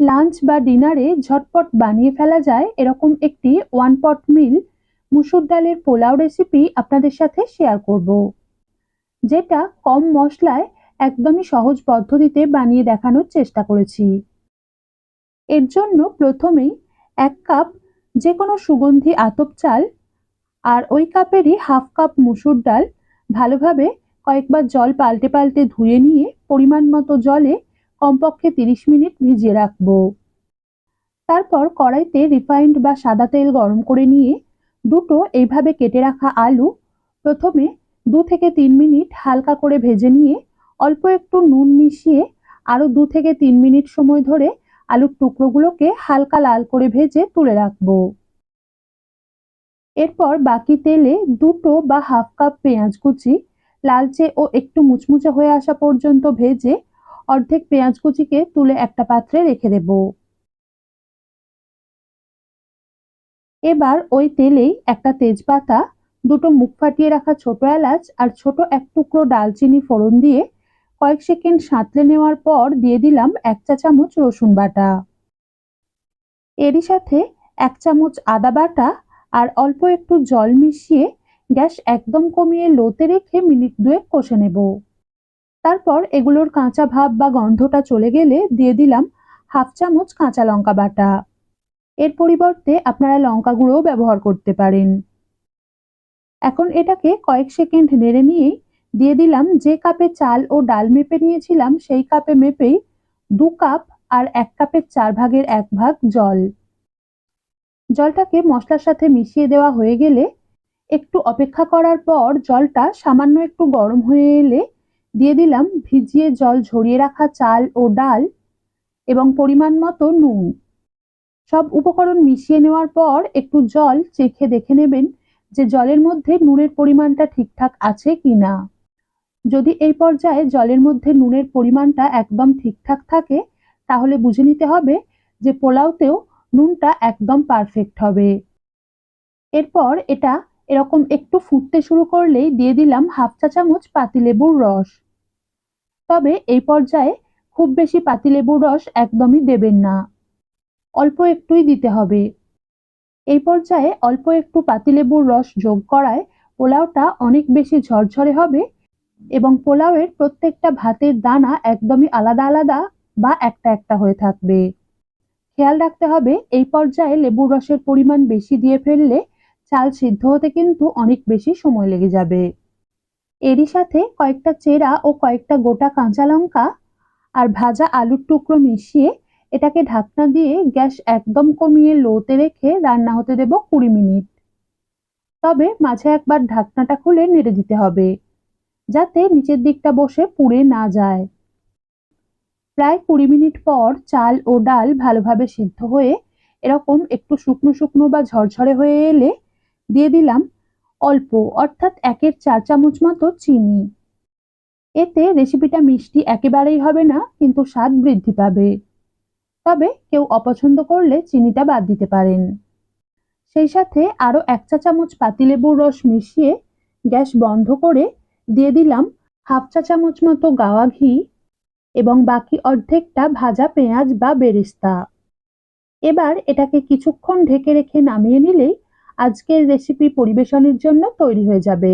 Lunch বা ডিনারে ঝটপট বানিয়ে ফেলা যায় এরকম একটি ওয়ান পট মিল মুসুর ডালের পোলাও রেসিপি আপনাদের সাথে শেয়ার করব। যেটা কম মশলায় একদমই সহজ পদ্ধতিতে বানিয়ে দেখানোর চেষ্টা করেছি। এর জন্য প্রথমেই এক কাপ যে কোনো সুগন্ধি আতপ চাল আর ওই কাপেরই হাফ কাপ মুসুর ডাল ভালোভাবে কয়েকবার জল পাল্টে পাল্টে ধুয়ে নিয়ে পরিমাণ মতো জলে কমপক্ষে তিরিশ মিনিট ভিজিয়ে রাখব। তারপর কড়াইতে রিফাইন্ড বা সাদা তেল গরম করে নিয়ে দুটো এইভাবে কেটে রাখা আলু প্রথমে দু থেকে তিন মিনিট হালকা করে ভেজে নিয়ে অল্প একটু নুন মিশিয়ে আরও দু থেকে তিন মিনিট সময় ধরে আলুর টুকরোগুলোকে হালকা লাল করে ভেজে তুলে রাখব। এরপর বাকি তেলে দুটো বা হাফ কাপ পেঁয়াজ কুচি, লালচে ও একটু মুচমুচে হয়ে আসা পর্যন্ত ভেজে অর্ধেক পেঁয়াজ কুচিকে তুলে একটা পাত্রে রেখে দেব। এবার ওই তেলেই একটা তেজপাতা, দুটো মুখ ফাটিয়ে রাখা ছোট এলাচ আর ছোট এক টুকরো ডালচিনি ফোড়ন দিয়ে কয়েক সেকেন্ড সাঁতলে নেওয়ার পর দিয়ে দিলাম এক চা চামচ রসুন বাটা। এরই সাথে এক চামচ আদা বাটা আর অল্প একটু জল মিশিয়ে গ্যাস একদম কমিয়ে লোতে রেখে মিনিট দুয়েক কষে নেব। তারপর এগুলোর কাঁচা ভাব বা গন্ধটা চলে গেলে দিয়ে দিলাম হাফ চামচ কাঁচা লঙ্কা বাটা। এর পরিবর্তে আপনারা লঙ্কা গুঁড়োও ব্যবহার করতে পারেন। এখন এটাকে কয়েক সেকেন্ড নেড়ে নিয়েই দিয়ে দিলাম যে কাপে চাল ও ডাল মেপে নিয়েছিলাম, সেই কাপে মেপেই দু কাপ আর এক কাপের চার ভাগের এক ভাগ জল। জলটাকে মশলার সাথে মিশিয়ে দেওয়া হয়ে গেলে একটু অপেক্ষা করার পর জলটা সামান্য একটু গরম হয়ে এলে দিয়ে দিলাম ভিজিয়ে জল ঝরিয়ে রাখা চাল ও ডাল এবং পরিমাণ মতো নুন। সব উপকরণ মিশিয়ে নেওয়ার পর একটু জল চেখে দেখে নেবেন যে জলের মধ্যে নুনের পরিমাণটা ঠিকঠাক আছে কি না যদি এই পর্যায়ে জলের মধ্যে নুনের পরিমাণটা একদম ঠিকঠাক থাকে, তাহলে বুঝে নিতে হবে যে পোলাওতেও নুনটা একদম পারফেক্ট হবে। এরপর এটা এরকম একটু ফুটতে শুরু করলেই দিয়ে দিলাম হাফ চা চামচ পাতিলেবুর রস। তবে এই পর্যায়ে খুব বেশি পাতিলেবুর রস একদমই দেবেন না। অল্প একটুই দিতে হবে। এই পর্যায়ে অল্প একটু পাতিলেবুর রস যোগ করায় পোলাওটা অনেক বেশি ঝরঝরে হবে এবং পোলাওয়ের প্রত্যেকটা ভাতের দানা একদমই আলাদা আলাদা বা একটা একটা হয়ে থাকবে। খেয়াল রাখতে হবে এই পর্যায়ে লেবুর রসের পরিমাণ বেশি দিয়ে ফেললে চাল সিদ্ধ হতে কিন্তু অনেক বেশি সময় লেগে যাবে। এরই সাথে কয়েকটা চেরা ও কয়েকটা গোটা কাঁচা লঙ্কা আর ভাজা আলুর টুকরো মিশিয়ে এটাকে ঢাকনা দিয়ে গ্যাস একদম কমিয়ে লোতে রেখে রান্না হতে দেব কুড়ি মিনিট। তবে মাঝে একবার ঢাকনাটা খুলে নেড়ে দিতে হবে, যাতে নিচের দিকটা বসে পুড়ে না যায়। প্রায় কুড়ি মিনিট পর চাল ও ডাল ভালোভাবে সিদ্ধ হয়ে এরকম একটু শুকনো শুকনো বা ঝরঝরে হয়ে এলে দিয়ে দিলাম অল্প, অর্থাৎ একের চার চামচ মতো চিনি। এতে রেসিপিটা মিষ্টি একেবারেই হবে না, কিন্তু স্বাদ বৃদ্ধি পাবে। তবে কেউ অপছন্দ করলে চিনিটা বাদ দিতে পারেন। সেই সাথে আরও এক চা চামচ পাতিলেবুর রস মিশিয়ে গ্যাস বন্ধ করে দিয়ে দিলাম হাফ চা চামচ মতো গাওয়া ঘি এবং বাকি অর্ধেকটা ভাজা পেঁয়াজ বা বেরেস্তা। এবার এটাকে কিছুক্ষণ ঢেকে রেখে নামিয়ে নিলেই আজকের রেসিপি পরিবেশনের জন্য তৈরি হয়ে যাবে।